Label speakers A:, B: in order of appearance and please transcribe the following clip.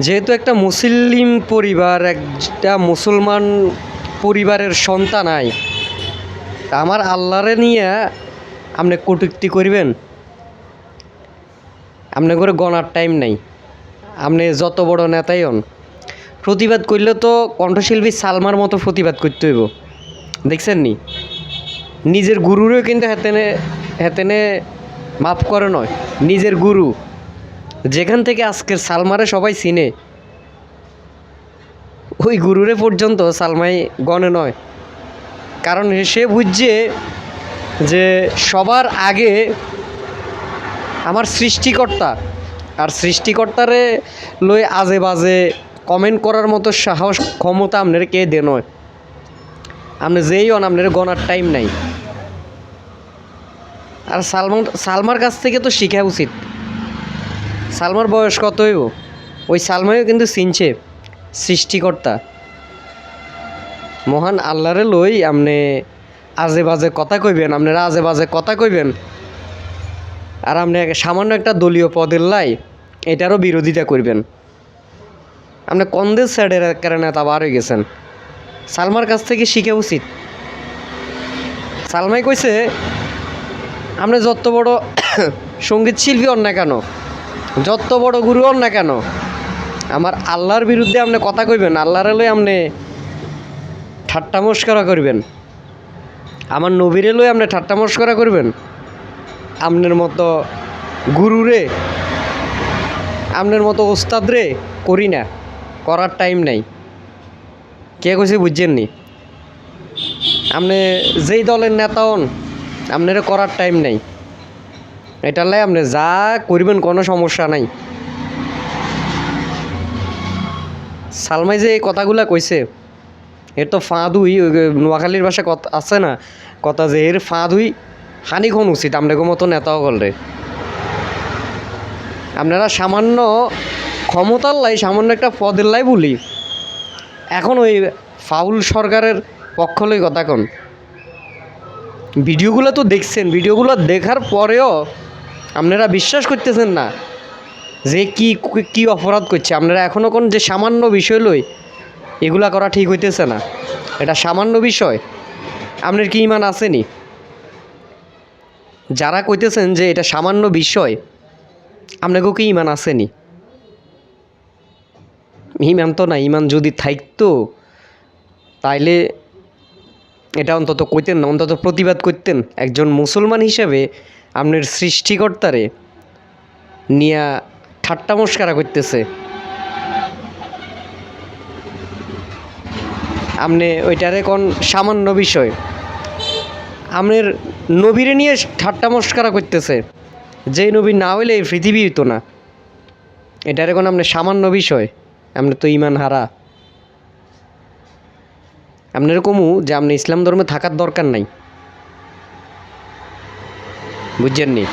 A: যেহেতু একটা মুসলিম পরিবার, একটা মুসলমান পরিবারের সন্তান আই, আমার আল্লাহরে নিয়ে আপনি কটূক্তি করবেন? আপনি করে গণার টাইম নাই। আপনি যত বড় নেতাই হন। প্রতিবাদ করলে তো কণ্ঠশিল্পী সালমার মতো প্রতিবাদ করতে হইব। দেখছেন নি? নিজের গুরুরও কিন্তু হেতেনে হেতেনে মাফ করে নয়, নিজের গুরু। যেখান থেকে আজকের সালমারে সবাই চিনে, ওই গুরুরে পর্যন্ত সালমাই গণে নয়। কারণ সে বুঝছে যে সবার আগে আমার সৃষ্টিকর্তা, আর সৃষ্টিকর্তারে লই আজে বাজে কমেন্ট করার মতো সাহস, ক্ষমতা আপনার কে দে নয়। আপনি যেই হন, আপনার গণার টাইম নাই। আর সালমান, সালমার কাছ থেকে তো শেখা উচিত। সালমার বয়স কত হইব? ওই সালমাইও কিন্তু চিনছে, সৃষ্টিকর্তা। মহান আল্লাহরে লই আপনি আজে বাজে কথা কইবেন আপনারা আজে বাজে কথা কইবেন। আর আপনি সামান্য একটা দলীয় পদের লাই, এটারও বিরোধিতা করবেন আপনি কন্দের সাইডের কারণে তা বার হয়ে গেছেন। সালমার কাছ থেকে শিখে উচিত। সালমাই কইছে আপনি যত বড় সংগীত শিল্পী না কেন যত বড় গুরু হন না কেন, আমার আল্লাহর বিরুদ্ধে আপনি কথা কইবেন, আল্লাহরে লই আপনি ঠাট্টা মস্করা করবেন। আমার নবীরে লই আপনি ঠাট্টা মস্করা করবেন। আপনার মতো গুরুরে আপনার মতো ওস্তাদ রে করি না, করার টাইম নাই। কে কইছে বুঝছেন নি? আপনি যেই দলের নেতা হন, আপনার করার টাইম নাই। এটার লাই আপনি যা করবেন কোনো সমস্যা নাই। সালমাই যে এই কথাগুলা কইছে, এর তো ফাঁদুই ওই নোয়াখালীর ভাষা কথা আছে না, কথা যে এর ফাঁদুই হানিক্ষণ উচিত আপনাকে মতো নেতাও করলে আপনারা সামান্য ক্ষমতার লাই, সামান্য একটা পদের লাই বলি, এখন ওই ফাউল সরকারের পক্ষ লই কথা কন। ভিডিওগুলো তো দেখছেন, ভিডিওগুলো দেখার পরেও আপনারা বিশ্বাস করতেছেন না যে কি কি অপরাধ করছে? আপনারা এখনও কোন যে সামান্য বিষয় লই এগুলা করা ঠিক হইতেছে না। এটা সামান্য বিষয়। আপনার কি ইমান আসেনি? যারা কইতেছেন যে এটা সামান্য বিষয়, আপনাকেও কি ইমান আসেনি? ইমান তো না ইমান যদি থাকতো তাইলে এটা অন্তত কইতেন না, অন্তত প্রতিবাদ করতেন। একজন মুসলমান হিসেবে আপনার সৃষ্টিকর্তারে নিয়া ঠাট্টা মস্কারা করতেছে। আপনি ওইটারে কোন সামান্য বিষয়। আপনার নবীরে নিয়ে ঠাট্টা মস্কারা করতেছে। যেই নবী না হইলে এই পৃথিবী হইতো না। এটারে কোন আপনার সামান্য বিষয়। আপনি তো ইমান হারা। আপনার কমু যে আপনি ইসলাম ধর্মে থাকার দরকার নাই। বুঝছেন নি